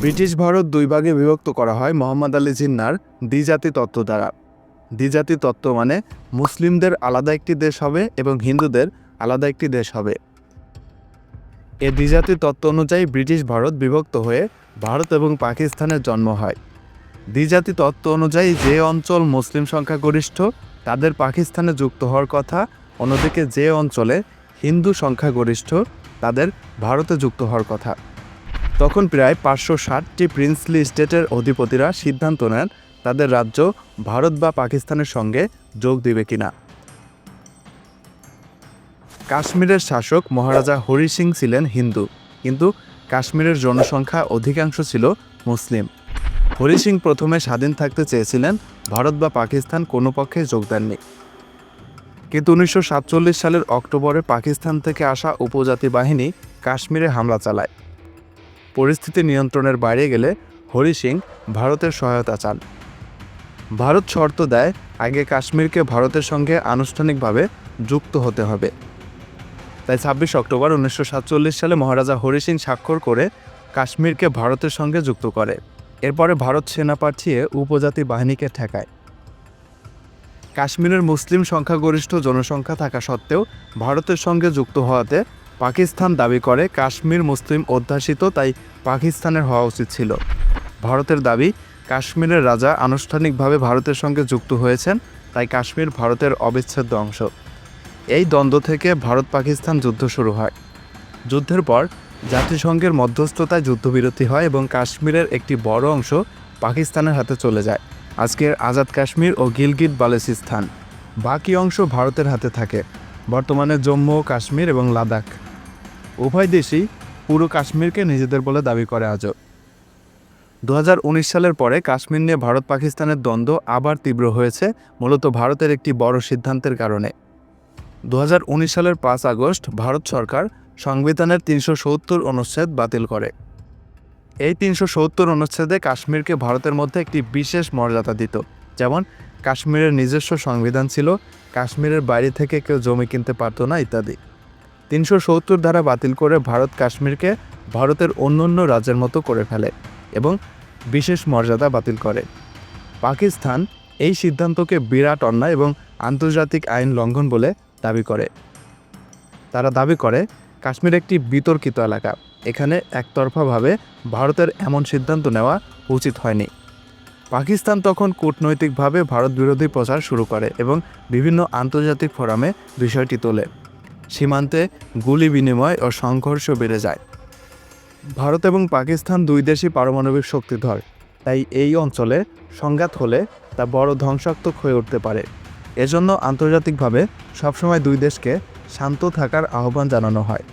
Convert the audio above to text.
British Bharat দুই ভাগে বিভক্ত করা হয় মোহাম্মদ আলী জিন্নার দ্বিজাতি তত্ত্ব দ্বারা। দ্বিজাতি তত্ত্ব মানে মুসলিমদের আলাদা একটি দেশ হবে এবং হিন্দুদের আলাদা একটি দেশ হবে। এ দ্বিজাতি তত্ত্ব অনুযায়ী ব্রিটিশ ভারত বিভক্ত হয়ে ভারত এবং পাকিস্তানের জন্ম হয়। দ্বিজাতি তত্ত্ব অনুযায়ী যে অঞ্চল মুসলিম সংখ্যাগরিষ্ঠ, তাদের পাকিস্তানে যুক্ত হওয়ার কথা, অন্যদিকে যে অঞ্চলে হিন্দু সংখ্যাগরিষ্ঠ, তাদের ভারতে যুক্ত হওয়ার কথা। তখন প্রায় পাঁচশো ষাটটি প্রিন্সলি স্টেটের অধিপতিরা সিদ্ধান্ত নেন তাদের রাজ্য ভারত বা পাকিস্তানের সঙ্গে যোগ দিবে কিনা। কাশ্মীরের শাসক মহারাজা হরি সিং ছিলেন হিন্দু, কিন্তু কাশ্মীরের জনসংখ্যা অধিকাংশ ছিল মুসলিম। হরি সিং প্রথমে স্বাধীন থাকতে চেয়েছিলেন ভারত বা পাকিস্তান কোনো পক্ষে যোগ দেননি। কিন্তু উনিশশো সাতচল্লিশ সালের অক্টোবরে পাকিস্তান থেকে আসা উপজাতি বাহিনী কাশ্মীরে হামলা চালায়। পরিস্থিতি নিয়ন্ত্রণের বাইরে গেলে হরি সিং ভারতের সহায়তা চান। ভারত শর্ত দেয়, আগে কাশ্মীরকে ভারতের সঙ্গে আনুষ্ঠানিকভাবে যুক্ত হতে হবে। তাই ছাব্বিশ অক্টোবর উনিশশো সাতচল্লিশ সালে মহারাজা হরি সিং স্বাক্ষর করে কাশ্মীরকে ভারতের সঙ্গে যুক্ত করে। এরপরে ভারত সেনা পাঠিয়ে উপজাতি বাহিনীকে ঠেকায়। কাশ্মীরের মুসলিম সংখ্যাগরিষ্ঠ জনসংখ্যা থাকা সত্ত্বেও ভারতের সঙ্গে যুক্ত হওয়াতে পাকিস্তান দাবি করে কাশ্মীর মুসলিম অধ্যাসিত তাই পাকিস্তানের হওয়া উচিত ছিল। ভারতের দাবি, কাশ্মীরের রাজা আনুষ্ঠানিকভাবে ভারতের সঙ্গে যুক্ত হয়েছেন, তাই কাশ্মীর ভারতের অবিচ্ছেদ্য অংশ। এই দ্বন্দ্ব থেকে ভারত পাকিস্তান যুদ্ধ শুরু হয়। যুদ্ধের পর, জাতিসংঘের মধ্যস্থতায় যুদ্ধবিরতি হয় এবং কাশ্মীরের একটি বড় অংশ পাকিস্তানের হাতে চলে যায়। আজকের আজাদ কাশ্মীর ও গিলগিট বালেসিস্তান বাকি অংশ ভারতের হাতে থাকে। বর্তমানে জম্মু ও কাশ্মীর এবং লাদাখ। উভয় দেশই পুরো কাশ্মীরকে নিজেদের বলে দাবি করে আজও। দু হাজার উনিশ সালের পরে কাশ্মীর নিয়ে ভারত পাকিস্তানের দ্বন্দ্ব আবার তীব্র হয়েছে, মূলত ভারতের একটি বড় সিদ্ধান্তের কারণে। দু হাজার উনিশ সালের পাঁচ আগস্ট ভারত সরকার সংবিধানের তিনশো সত্তর অনুচ্ছেদ বাতিল করে। এই তিনশো সত্তর অনুচ্ছেদে কাশ্মীরকে ভারতের মধ্যে একটি বিশেষ মর্যাদা দিত, যেমন কাশ্মীরের নিজস্ব সংবিধান ছিল, কাশ্মীরের বাইরে থেকে কেউ জমি কিনতে পারতো না, ইত্যাদি। তিনশো সত্তর ধারা বাতিল করে ভারত কাশ্মীরকে ভারতের অন্য অন্য রাজ্যের মতো করে ফেলে এবং বিশেষ মর্যাদা বাতিল করে। পাকিস্তান এই সিদ্ধান্তকে বিরাট অন্যায় এবং আন্তর্জাতিক আইন লঙ্ঘন বলে দাবি করে। তারা দাবি করে, কাশ্মীর একটি বিতর্কিত এলাকা। এখানে একতরফাভাবে ভারতের এমন সিদ্ধান্ত নেওয়া উচিত হয়নি। পাকিস্তান তখন কূটনৈতিকভাবে ভারত বিরোধী প্রচার শুরু করে এবং বিভিন্ন আন্তর্জাতিক ফোরামে বিষয়টি তোলে। সীমান্তে গুলি বিনিময় ও সংঘর্ষ বেড়ে যায়। ভারত এবং পাকিস্তান দুই দেশই পারমাণবিক শক্তিধর, তাই এই অঞ্চলে সংঘাত হলে তা বড় ধ্বংসাত্মক হয়ে উঠতে পারে। এজন্য আন্তর্জাতিকভাবে সবসময় দুই দেশকে শান্ত থাকার আহ্বান জানানো হয়।